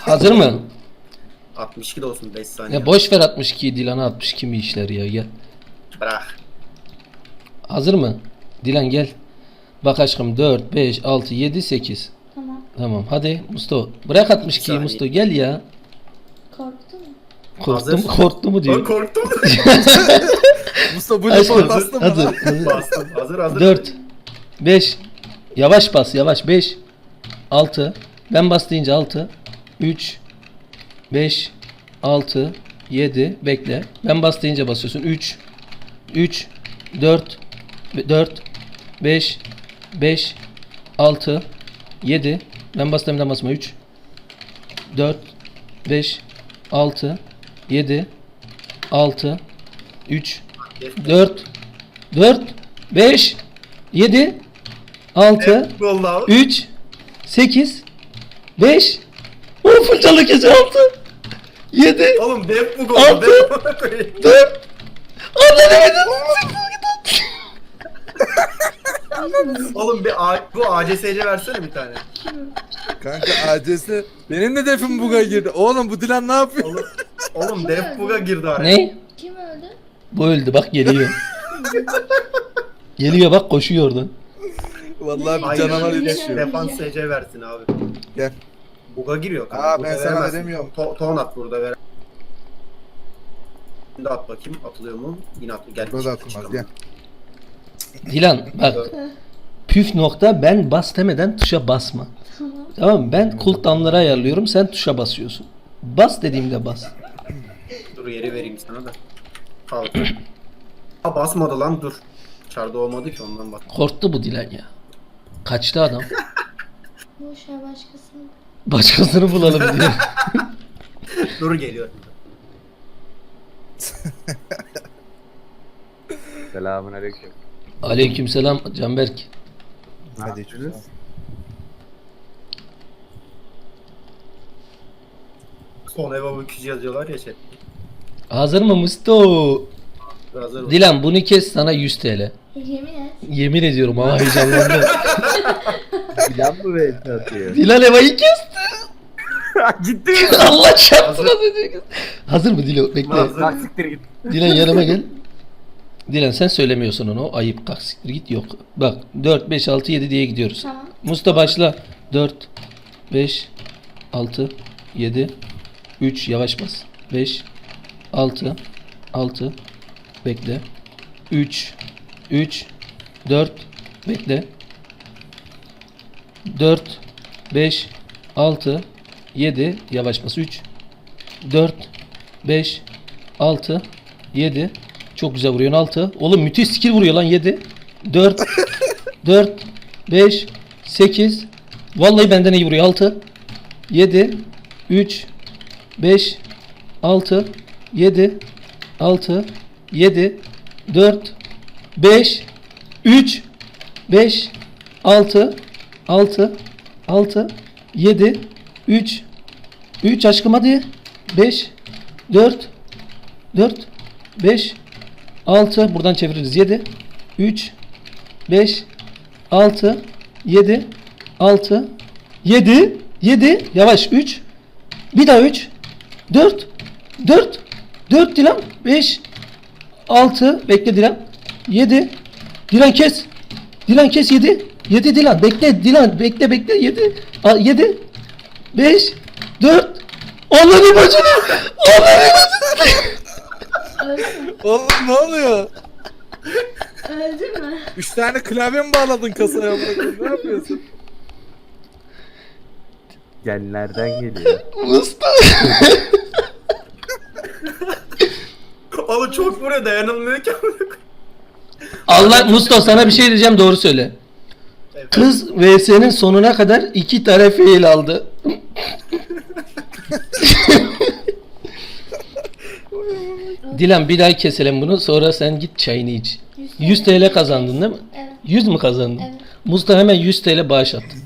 Hazır mı? 62 de olsun 5 saniye. Ya boş ver 62'yi Dilan'a 62 mi işler ya gel. Bırak. Hazır mı? Dilan gel. Bak aşkım 4, 5, 6, 7, 8. Tamam. Tamam hadi Musto. Bırak 62'yi saniye. Musto gel ya. Korktun mu? Korktum, Hazır. korktu mu Lan diyor. korktum. Mustafa bu Aşkım lafı bastın hadi. Bastım. Hazır hazır. 4 5 Yavaş bas yavaş 5 6 Ben bas deyince 6 3 5 6 7 Bekle. Ben bas deyince basıyorsun. 3 3 4 4 5 5 6 7 Ben bas demeden basma. 3 4 5 6 7 6 3 4 4 5 7 6 Vallahi. 3 8 5 O fırçalı kese 6 7 Oğlum dev bu Altı. gol. 4 Anne demedim Oğlum bir A, bu ACSC versene bir tane. Kanka ACS. Benim de defim buga girdi. Oğlum bu Dilan ne yapıyor? Oğlum, oğlum dev buga girdi araya. Ne? Kim öldü? Bu öldü bak geliyor Geliyor bak koşuyor oradan Vallahi bir Hayır, canavar def- yetişiyor. defans SC versin abi. Gel. Buga giriyor. kanka, Aa, ben sana veremezsin. veremiyorum. To ton at burada ver. Şimdi at bakayım atılıyor mu? Yine at. Gel. Burada atılmaz gel. Dilan bak Püf nokta ben bas demeden tuşa basma Tamam. Tamam mı? Ben cooldown'ları ayarlıyorum sen tuşa basıyorsun Bas dediğimde bas. Dur yeri vereyim sana da. Kalk. Aa basmadı lan dur. Çarda olmadı ki ondan bak. Korktu bu Dilan ya Kaçtı adam Boş ver başkasını. Başkasını bulalım diyor Dur geliyor. Selamun aleyküm. Aleykümselam Canberk Hadi içeceğiz. Son eva bükücü yazıyorlar ya chat. Hazır mı Musto? Hazır. Dilan bunu kes sana 100 TL. Yemin et. Yemin ediyorum ama heyecanlandı. Plan mı belki atıyor? Dilan Eva'yı kesti. Ciddi mi? Allah çarpsın az önce. Hazır mı Dilo? Bekle. Bak siktir git. Dilan yanıma gel. Dilan sen söylemiyorsun onu. O ayıp. Kalk siktir git. Yok. Bak 4, 5, 6, 7 diye gidiyoruz. Tamam. Musta başla. 4, 5, 6, 7, 3 yavaş bas. 5, 6, 6, bekle. 3, 3, 4, bekle. 4, 5, 6, 7 yavaş bas. 3, 4, 5, 6, 7 çok güzel vuruyorsun 6. Oğlum müthiş skill vuruyor lan 7. 4 4 5 8 Vallahi benden iyi vuruyor 6 7 3 5 6 7 6 7 4 5 3 5 6 6 6 7 3 3 aşkım hadi. 5 4 4 5 6 buradan çeviririz. 7 3 5 6 7 6 7 7 yavaş. 3 bir daha 3 4 4 4 Dilan. 5 6 bekle Dilan. 7 Dilan kes. Dilan kes 7 7 Dilan bekle Dilan bekle bekle 7 7 5 4 Allah'ın bacını Allah'ın bacını Öldü. Oğlum ne oluyor? Öldü mü? Üç tane klavye mi bağladın kasaya? Ne yapıyorsun? Genlerden geliyor. Mustafa Oğlum çok vuruyor dayanılmıyor ki. Allah Mustafa sana bir şey diyeceğim doğru söyle. Kız VS'nin sonuna kadar iki tane fail aldı. Dilan bir daha keselim bunu sonra sen git çayını iç. 100 TL kazandın değil mi? Evet. 100 mü kazandın? Evet. Mustafa hemen 100 TL bağış attı.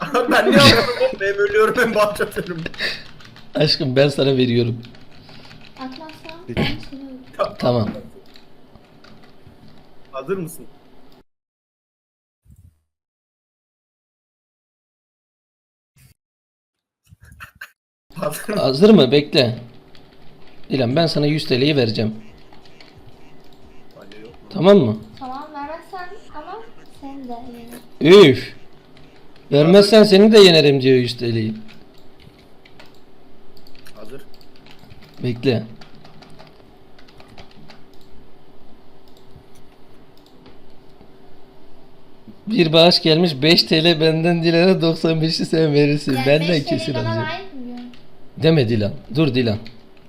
ben ne yapıyorum? Hem ölüyorum hem bahç atıyorum. Aşkım ben sana veriyorum. Atmazsam ben seni öldürürüm. Tamam. Hazır mısın? Hazır mı? Hazır mı? Bekle. Dilan ben sana 100 TL'yi vereceğim. Alo, yok mu? Tamam mı? Tamam vermezsen ama sen de yine. Üf. Vermezsen seni de yenerim diyor 100 TL'yi. Hazır. Bekle. Bir bağış gelmiş 5 TL benden Dilan'a 95'i sen verirsin. Yani benden beş kesin bana alacağım. Deme Dilan. Dur Dilan.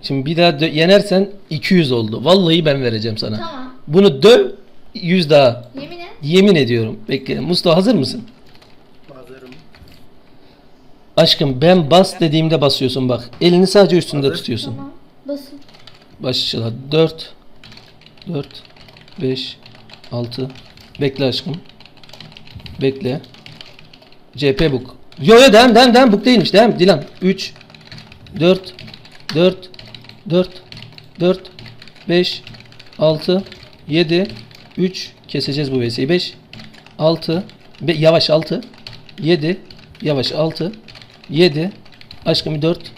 Şimdi bir daha dö- yenersen 200 oldu. Vallahi ben vereceğim sana. Tamam. Bunu döv 100 daha. Yemin et. Yemin ediyorum. Bekle. Mustafa hazır mısın? Hazırım. Aşkım ben bas dediğimde basıyorsun bak. Elini sadece üstünde Hazır. tutuyorsun. Tamam. Basın. Başla. 4 4 5 6 Bekle aşkım. Bekle. CP book. Yo yo devam devam devam book değilmiş. Devam Dilan. 3 4 4 4 4 5 6 7 3 keseceğiz bu vesiyi. 5 6 Be- yavaş 6 7 yavaş 6 7 aşkım 4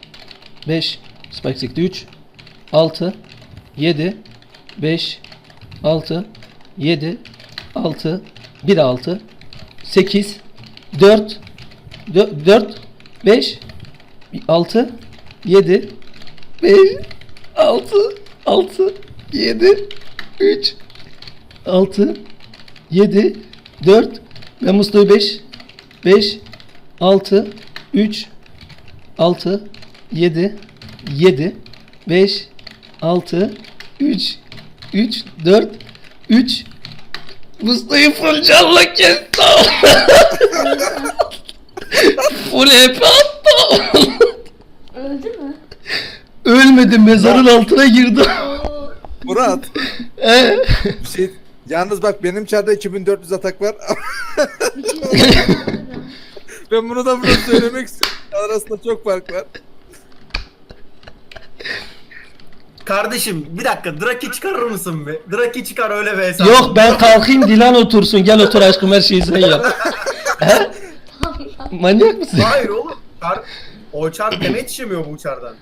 5 Spike sekti 3 6 7 5 6 7 6 1 6 8 4 4 5 6 7 5 6 6 7 3 6 7 4 ve Mustafa 5 5 6 3 6 7 7 5 6 3 3 4 3 Mustafa'yı full canla kesti. full hep attı. Öldü mü? Ölmedi mezarın altına girdi. Murat bir şey Yalnız bak benim çarda 2400 atak var. Bir şey söyleyeyim. ben bunu da burada söylemek istiyorum. Arasında çok fark var. Kardeşim bir dakika Draki çıkarır mısın be? Draki çıkar öyle be hesap. Yok ben kalkayım Dilan otursun. Gel otur aşkım her şeyi sen yap. He? Manyak mısın? Hayır oğlum. Çar, o çar deme yetişemiyor bu uçardan.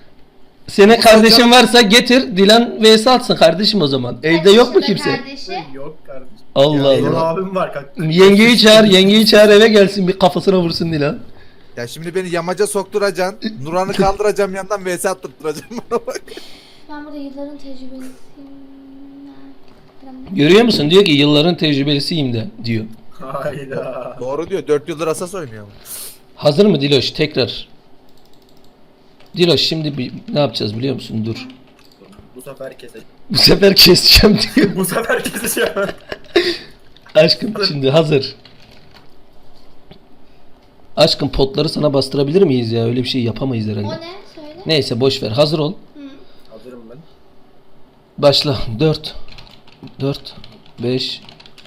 Senin kardeşin varsa getir Dilan vs atsın kardeşim o zaman. Evde yok mu kimse? Kardeşi. Yok kardeşim. Allah Ya, benim Allah. abim var kanka. Yengeyi çağır, yengeyi çağır eve gelsin bir kafasına vursun Dilan. Ya şimdi beni yamaca sokturacaksın. Nuran'ı kaldıracağım yandan vs attırtıracağım bana bak. Ben burada yılların tecrübesiyim. Görüyor musun? Diyor ki yılların tecrübelisiyim de diyor. Hayda. Doğru diyor. 4 yıldır asas oynuyor. Hazır mı Diloş? Tekrar. Diloş şimdi bir, ne yapacağız biliyor musun? Dur. Bu sefer keseceğim. Bu sefer keseceğim diyor. Bu sefer keseceğim. Aşkım şimdi hazır. Aşkım potları sana bastırabilir miyiz ya? Öyle bir şey yapamayız herhalde. O ne? Söyle. Neyse boş ver. Hazır ol. Hı. Hazırım ben. Başla. 4 4 5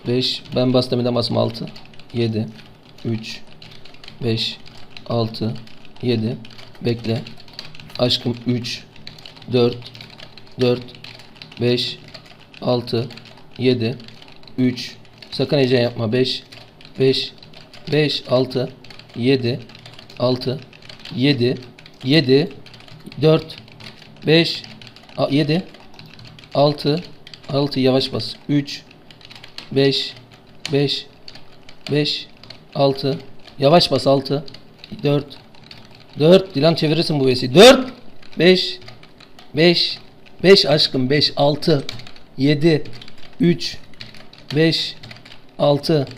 5 ben de basma 6 7 3 5 6 7 bekle. Aşkım 3 4 4 5 6 7 3 sakın heyecan yapma. 5 5 5 6 7 6 7 7 4 5 7 6 6 yavaş bas. 3 5 5 5 6 yavaş bas. 6 4 4 Dilan çevirirsin bu vesi. 4 5 5 5 aşkım. 5 6 7 3 5 6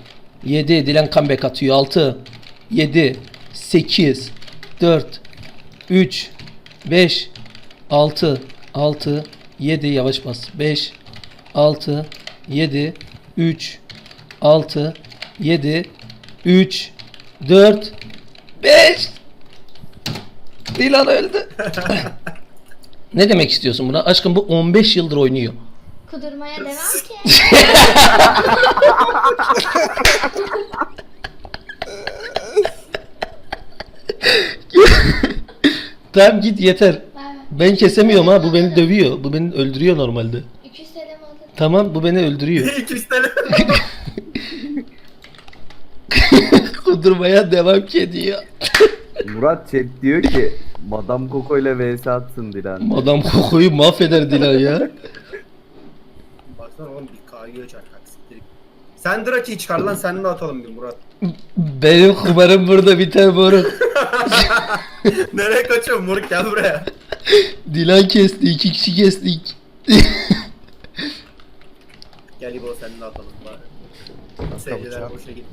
7 Dilan comeback atıyor. 6 7 8 4 3 5 6 6 7 yavaş bas. 5 6 7 3 6 7 3 4 5 Dilan öldü. ne demek istiyorsun buna? Aşkım bu 15 yıldır oynuyor. Kudurmaya devam ki. Tamam git yeter. Ver. Ben kesemiyorum ha bu beni dövüyor. Bu beni öldürüyor normalde. 200 TL mi? Tamam bu beni öldürüyor. 200 TL. Kudurmaya devam ki ediyor. Murat chat diyor ki Madam Koko ile vs atsın Dilan. Adam kokuyu mahveder Dilan ya. Baksana oğlum bir hadi siktir. Sen Draki'yi çıkar lan sen de atalım bir Murat. Benim kumarım burada biter moruk. Nereye kaçıyorsun Murat gel buraya. Dilan kesti. iki kişi kestik. Gel İbo sen de atalım bari. Seyirciler boşa gitti.